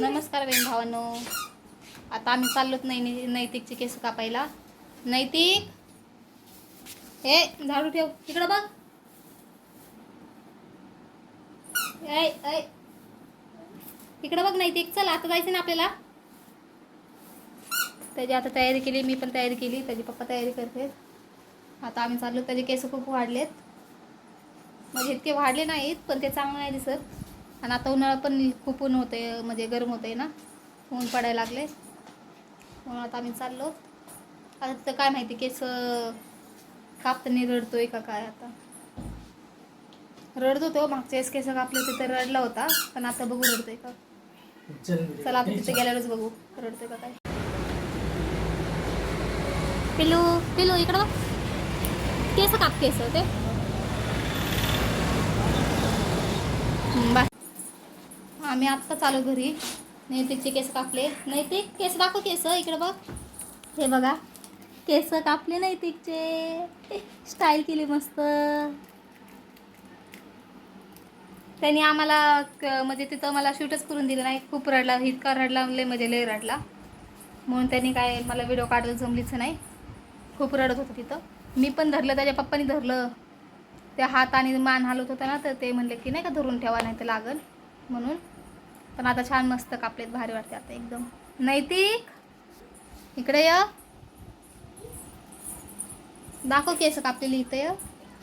नमस्कार बहीण भावांनो. आता आम्ही चाललोत नाही नैतिकचे केस कापायला. नैतिक! हे झाडू ठेव. इकडं बघ. ऐ इकडं बघ नैतिक. चल आता जायचं ना आपल्याला. त्याची आता तयारी केली मी पण तयारी केली. त्याची पप्पा तयारी करते. आता आम्ही चाललो त्याचे केस खूप वाढलेत. म्हणजे इतके वाढले नाहीत पण ते चांगलं नाही दिसत. आणि आता उन्हाळा पण खूप ऊन होते म्हणजे गरम होते ना. ऊन पडायला लागले म्हणून आता आम्ही चाललो. आता तर काय माहिती केस कापताना रडतोय का काय आता. रडत होतो मागच्या वेळेस केस कापले होते तर रडला होता पण आता बघू रडतोय का. चला आता तिथे गेल्यावरच बघू रडतोय का काय. पिलू पिलू इकडं बघ. केस काप केस ते हं, बा आम्ही आत्ता चालू घरी. नैतिकचे केस कापले. नैतिक केस दाखव केस इकडे बघ. हे बघा. केस कापले नैतिकचे. स्टाईल केली मस्त. त्यांनी आम्हाला क- म्हणजे तिथं मला शूटच करून दिलं नाही. खूप रडला. इतका रडला लय म्हणजे लय रडला. म्हणून त्यांनी काय मला व्हिडिओ काढायला जमलीच नाही. खूप रडत होतं तिथं. मी पण धरलं त्याच्या पप्पानी धरलं. त्या हात आणि मान हलवत होता ना तर ते म्हणले की नाही का धरून ठेवा नाही तर लागल. म्हणून पण आता छान मस्त कापलेत भारी वाटते आता एकदम. नैतिक इकडे य. दाखव केस कापलेली इथं य.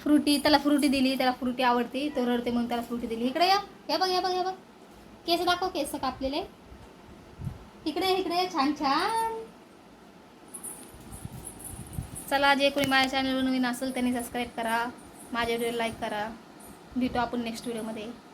फ्रुटी त्याला फ्रुटी दिली त्याला फ्रुटी आवडते तो रडते म्हणून त्याला फ्रुटी दिली. इकडे या. या बघ या बघ या बघ. केस दाखव केस कापलेले. इकडे इकडे छान छान. चला जे कोणी माझ्या चॅनलवर नवीन असेल त्यांनी सबस्क्राईब करा. माझ्या व्हिडिओ लाईक करा. भेटू आपण नेक्स्ट व्हिडिओमध्ये